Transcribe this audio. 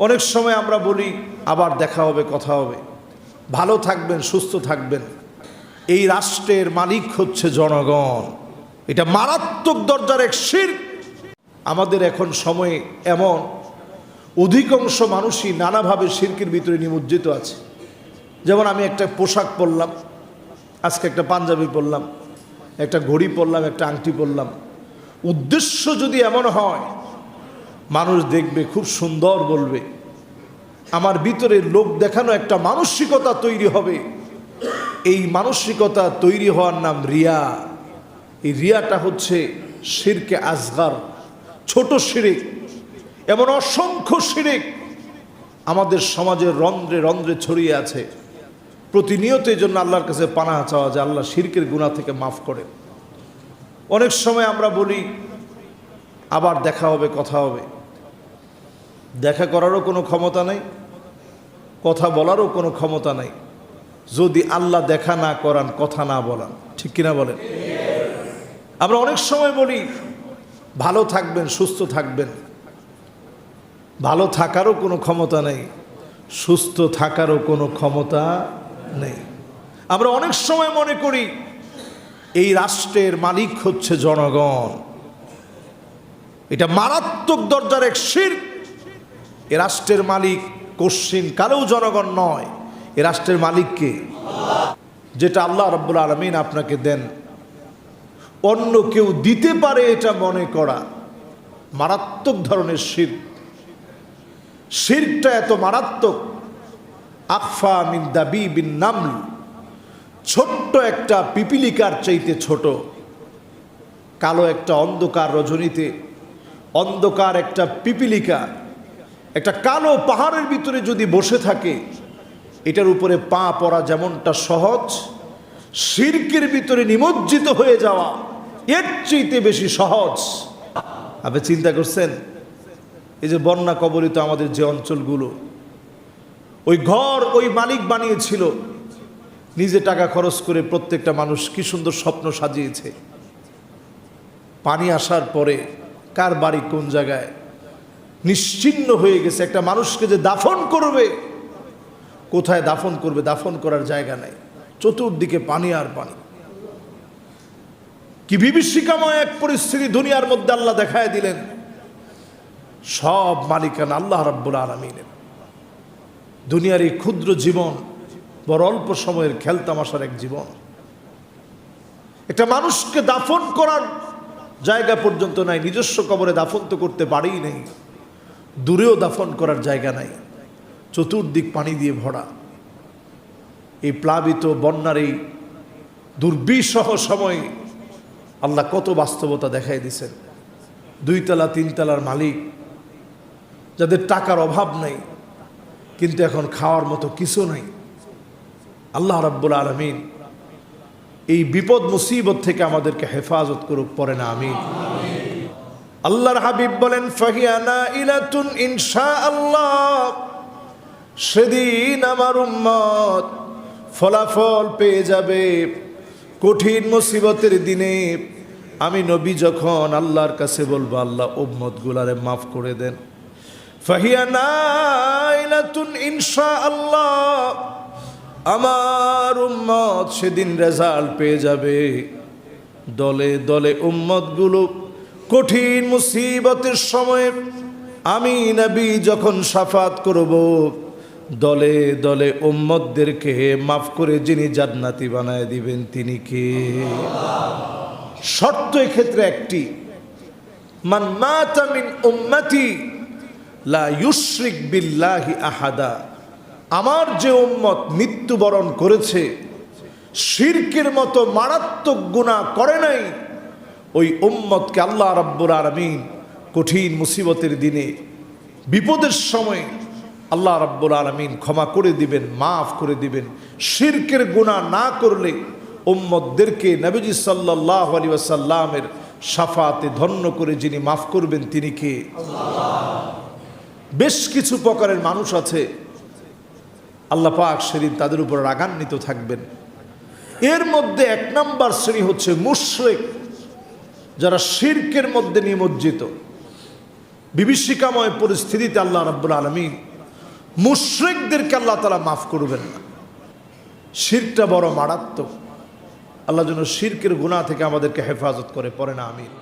অনেক সময় আমরা বলি, আবার দেখা হবে, কথা হবে। ভালো থাকবেন, সুস্থ থাকবেন। এই রাষ্ট্রের মালিক হচ্ছে জনগণ। এটা মারাত্মক দরজার এক শির। আমাদের এখন সময়ে এমন অধিকাংশ মানুষই নানাভাবে শিরকের ভিতরে নিমজ্জিত আছে। যেমন আমি একটা পোশাক পরলাম, আজকে একটা পাঞ্জাবি পরলাম, একটা ঘড়ি পরলাম, একটা আংটি পরলাম। উদ্দেশ্য যদি এমন হয় মানুষ দেখবে, খুব সুন্দর বলবে। আমার ভিতরে লোক দেখানো একটা মানসিকতা তৈরি হবে। এই মানসিকতা তৈরি হওয়ার নাম রিয়া। এই রিয়াটা হচ্ছে শিরকে আজগার ছোট শিরিক, এমন অসংখ্য শিরিক আমাদের সমাজের রন্ধ্রে রন্ধ্রে ছড়িয়ে আছে। প্রতিনিয়ত এই জন্য আল্লাহর কাছে পানা চাওয়া যে আল্লাহ শিরকের গুণা থেকে মাফ করে অনেক সময় আমরা বলি, আবার দেখা হবে, কথা হবে। দেখা করারও কোনো ক্ষমতা নেই, কথা বলারও কোনো ক্ষমতা নেই। যদি আল্লাহ দেখা না করান, কথা না বলান, ঠিক কিনা বলেন? আমরা অনেক সময় বলি, ভালো থাকবেন, সুস্থ থাকবেন। ভালো থাকারও কোনো ক্ষমতা নেই, সুস্থ থাকারও কোনো ক্ষমতা নেই। আমরা অনেক সময় মনে করি, এই রাষ্ট্রের মালিক হচ্ছে জনগণ। এটা মারাত্মক দরজার এক শির এ রাষ্ট্রের মালিক কশ্চিন কালেও জনগণ নয়। এ রাষ্ট্রের মালিককে যেটা আল্লাহ রব্বুল আলমিন আপনাকে দেন। অন্য কেউ দিতে পারে এটা মনে করা। মারাত্মক ধরনের শির। শিরটা এত মারাত্মক। আফা মিন দাবি বিন নামল। ছোট্ট একটা পিপিলিকার চাইতে ছোট। কালো একটা অন্ধকার রজনীতে। অন্ধকার একটা পিপিলিকা। একটা কালো পাহাড়ের ভিতরে যদি বসে থাকে, এটার উপরে পা পড়া যেমনটা সহজ শির্কের ভিতরে নিমজ্জিত হয়ে যাওয়া এর চাইতে বেশি সহজ। আপনি চিন্তা করছেন, এই যে বন্যা কবলিত আমাদের যে অঞ্চলগুলো, ওই ঘর ওই মালিক বানিয়েছিল, নিজে টাকা খরচ করে প্রত্যেকটা মানুষ কি সুন্দর স্বপ্ন সাজিয়েছে। পানি আসার পরে কার বাড়ি কোন জায়গায়? নিশ্চিন্ন হয়ে গেছে। একটা মানুষকে যে দাফন করবে, কোথায় দাফন করবে, দাফন করার জায়গা নাই। চতুর্দিকে পানি আর পানি। কি বিভীষিকাময় এক পরিস্থিতি দুনিয়ার মধ্যে আল্লাহ দেখায় দিলেন। সব মালিকানা আল্লাহ রাব্বুল আলমিনের। দুনিয়ার এই ক্ষুদ্র জীবন বড় অল্প সময়ের খেলতামাশার এক জীবন। একটা মানুষকে দাফন করার জায়গা পর্যন্ত নাই, নিজস্ব কবরে দাফন তো করতে পারেই নেই। দূরেও দাফন করার জায়গা নাই। চতুর্দিক পানি দিয়ে ভরা। এই প্লাবিত বন্যার এই দুর্বিসহ সময়ে আল্লাহ কত বাস্তবতা দেখাই দিছেন। দুইতলা, তিনতলার মালিক, যাদের টাকার অভাব নেই, কিন্তু এখন খাওয়ার মতো কিছু নাই। আল্লাহ রাব্বুল আলমিন এই বিপদ মুসিবত থেকে আমাদেরকে হেফাজত করুক পরে না, আমিন। আল্লাহর হাবিব বলেন ফাহিয়ানা ইলাতুন ইনশা আল্লাহ সেদিন আমার উম্মত ফলাফল পেয়ে যাবে কঠিন মুসিবতের দিনে। আমি নবী যখন আল্লাহর কাছে বলব, আল্লাহ উম্মত গুলারে মাফ করে দেন। ফাহিয়ানা ইলাতুন ইনশা আল্লাহ আমার উম্মত সেদিন রেজাল্ট পেয়ে যাবে। দলে দলে উম্মতগুলো কঠিন মুসিবতের সময়ে আমি নবী যখন সাফাত করব, দলে দলে উম্মতদেরকে মাফ করে যিনি জান্নাতি বানায় দিবেন তিনি কে? শর্ত এক্ষেত্রে একটি লা আহাদা। আমার যে উম্মত মৃত্যুবরণ করেছে, শিরকের মতো মারাত্মক গুণা করে নাই ওই উম্মতকে আল্লাহ রাব্বুর আলমিন কঠিন মুসিবতের দিনে, বিপদের সময় আল্লাহ রাব্বুর আলমিন ক্ষমা করে দিবেন, মাফ করে দিবেন। শিরকের গুণা না করলে উম্মতদেরকে নবীজি সাল্লাহ আলী ওয়াসাল্লামের সাফাতে ধন্য করে যিনি মাফ করবেন, তিনি কে? বেশ কিছু প্রকারের মানুষ আছে, আল্লাহ পাক সেদিন তাদের উপর রাগান্বিত থাকবেন। এর মধ্যে এক নম্বর শ্রেণি হচ্ছে মুশরেক। যারা শির্কের মধ্যে নিমজ্জিত। বিভীষিকাময় পরিস্থিতিতে আল্লাহ রাব্বুল আলমী মুশ্রিকদেরকে আল্লাহ তালা মাফ করবেন না। শিরটা বড় মারাত্মক। আল্লাহ যেন শিরকের গুণা থেকে আমাদেরকে হেফাজত করে, পড়ে না আমির